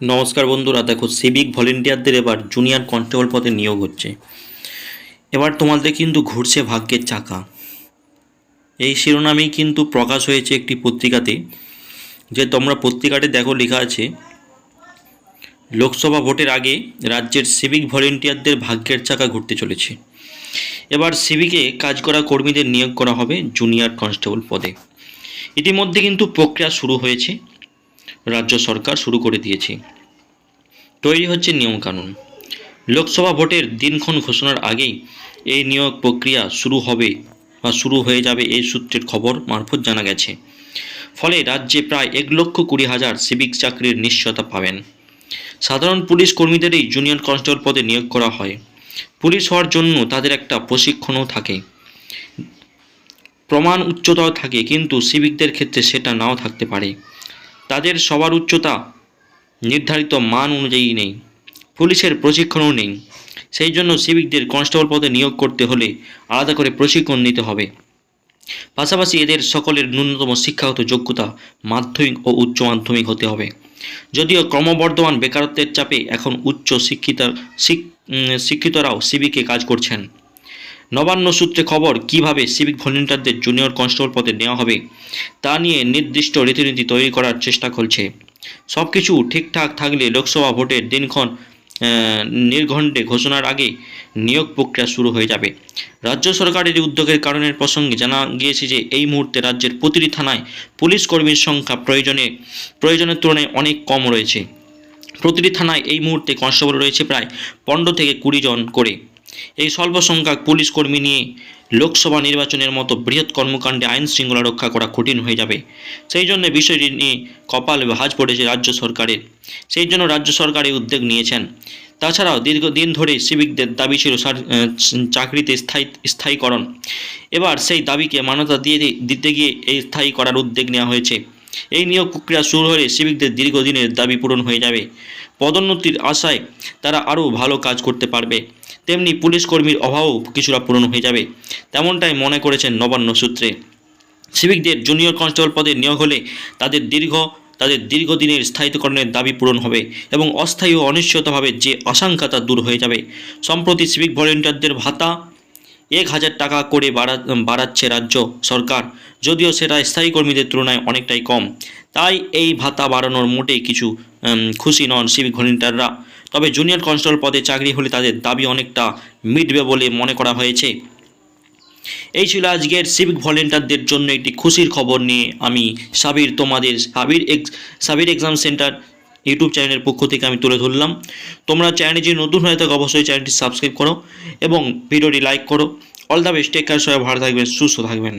নমস্কার বন্ধুরা, দেখো সিভিক ভলেন্টিয়ারদের এবার জুনিয়র কনস্টেবল পদে নিয়োগ হচ্ছে। এবার তোমাদের কিন্তু ঘুরছে ভাগ্যের চাকা। এই শিরোনামেই কিন্তু প্রকাশ হয়েছে একটি পত্রিকাতে, যে তোমরা পত্রিকাটি দেখো লেখা আছে, লোকসভা ভোটের আগে রাজ্যের সিভিক ভলেন্টিয়ারদের ভাগ্যের চাকা ঘুরতে চলেছে। এবার সিভিকে কাজ করা কর্মীদের নিয়োগ করা হবে জুনিয়র কনস্টেবল পদে। ইতিমধ্যে কিন্তু প্রক্রিয়া শুরু হয়েছে। রাজ্য সরকার শুরু করে দিয়েছে। তৈরি হচ্ছে নিয়মকানুন লোকসভা ভোটের দিনক্ষণ ঘোষণার আগেই এই নিয়োগ প্রক্রিয়া শুরু হবে বা শুরু হয়ে যাবে এই সূত্রের খবর মারফত জানা গেছে। ফলে রাজ্যে প্রায় এক লক্ষ কুড়ি হাজার সিভিক চাকরির নিশ্চয়তা পাবেন। সাধারণ পুলিশ কর্মীদেরই জুনিয়র কনস্টেবল পদে নিয়োগ করা হয়। পুলিশ হওয়ার জন্য তাদের একটা প্রশিক্ষণও থাকে। প্রমাণ উচ্চতাও থাকে, কিন্তু সিভিকদের ক্ষেত্রে সেটা নাও থাকতে পারে। তাদের সবার উচ্চতা নির্ধারিত মান অনুযায়ী নেই। পুলিশের প্রশিক্ষণও নেই। সেই জন্য সিভিকদের কনস্টেবল পদে নিয়োগ করতে হলে আলাদা করে প্রশিক্ষণ নিতে হবে। পাশাপাশি এদের সকলের ন্যূনতম শিক্ষাগত যোগ্যতা মাধ্যমিক ও উচ্চ মাধ্যমিক হতে হবে। যদিও ক্রমবর্ধমান বেকারত্বের চাপে এখন উচ্চ শিক্ষিত শিক্ষিতরাও সিভিকে কাজ করছেন। নবান্ন সূত্রে খবর কীভাবে সিভিক ভলেন্টিয়ারদের জুনিয়র কনস্টেবল পদে নেওয়া হবে, তা নিয়ে নির্দিষ্ট রীতিনীতি তৈরি করার চেষ্টা করছে। সব কিছু ঠিকঠাক থাকলে লোকসভা ভোটের দিনক্ষণ নির্ঘণ্টে ঘোষণার আগে নিয়োগ প্রক্রিয়া শুরু হয়ে যাবে। রাজ্য সরকারের উদ্যোগের কারণের প্রসঙ্গে জানা গিয়েছে যে, এই মুহূর্তে রাজ্যের প্রতিটি থানায় পুলিশ কর্মীর সংখ্যা প্রয়োজনে, প্রয়োজনের তুলনায় অনেক কম রয়েছে। প্রতিটি থানায় এই মুহূর্তে কনস্টেবল রয়েছে প্রায় পনেরো থেকে কুড়ি জন করে। এই স্বল্প সংখ্যক পুলিশ কর্মী নিয়ে লোকসভা নির্বাচনের মতো বৃহৎ কর্মকাণ্ডে আইন শৃঙ্খলা রক্ষা করা কঠিন হয়ে যাবে। সেই জন্য বিষয়টি নিয়ে কপাল ভাঁজ পড়েছে রাজ্য সরকারের। সেই জন্য রাজ্য সরকার এই উদ্যোগ নিয়েছেন। তাছাড়াও দীর্ঘদিন ধরে সিভিকদের দাবি ছিল চাকরিতে স্থায়ী, স্থায়ীকরণ। এবার সেই দাবিকে মান্যতা দিয়ে দিতে গিয়ে এই স্থায়ী করার উদ্যোগ নেওয়া হয়েছে। এই নিয়োগ প্রক্রিয়া শুরু হলে সিভিকদের দীর্ঘদিনের দাবি পূরণ হয়ে যাবে। পদোন্নতির আশায় তারা আরও ভালো কাজ করতে পারবে। তেমনি পুলিশ কর্মীর অভাবও কিছুটা পূরণ হয়ে যাবে। তেমনটাই মনে করেছেন নবান্ন সূত্রে। সিভিকদের জুনিয়র কনস্টেবল পদে নিয়োগ হলে তাদের দীর্ঘ, তাদের দীর্ঘদিনের স্থায়িত্বকরণের দাবি পূরণ হবে এবং অস্থায়ী ও অনিশ্চিতভাবে যে আশঙ্কা তা দূর হয়ে যাবে, সম্প্রতি সিভিক ভলেন্টিয়ারদের ভাতা এক হাজার টাকা করে বাড়া, বাড়াচ্ছে রাজ্য সরকার। যদিও সেটা স্থায়ী কর্মীদের তুলনায় অনেকটাই কম। তাই এই ভাতা বাড়ানোর মোটেই কিছু খুশি নন সিভিক ভলেন্টিয়াররা। তবে জুনিয়র কনস্টেবল পদে চাকরি হলে তাদের দাবি অনেকটা মিটবে বলে মনে করা হয়েছে। এই ছিল আজকের সিভিক ভলেন্টিয়ারদের জন্য একটি খুশির খবর নিয়ে আমি সাবির তোমাদের Sabir ex Sabir exam center YouTube চ্যানেলের পক্ষ থেকে আমি তুলে ধরলাম। তোমরা চ্যানেলে যদি নতুন হয়ে থাকো, অবশ্যই চ্যানেলটি সাবস্ক্রাইব করো এবং ভিডিওটি লাইক করো। All the best take care সবাই ভালো থাকবেন, সুস্থ থাকবেন।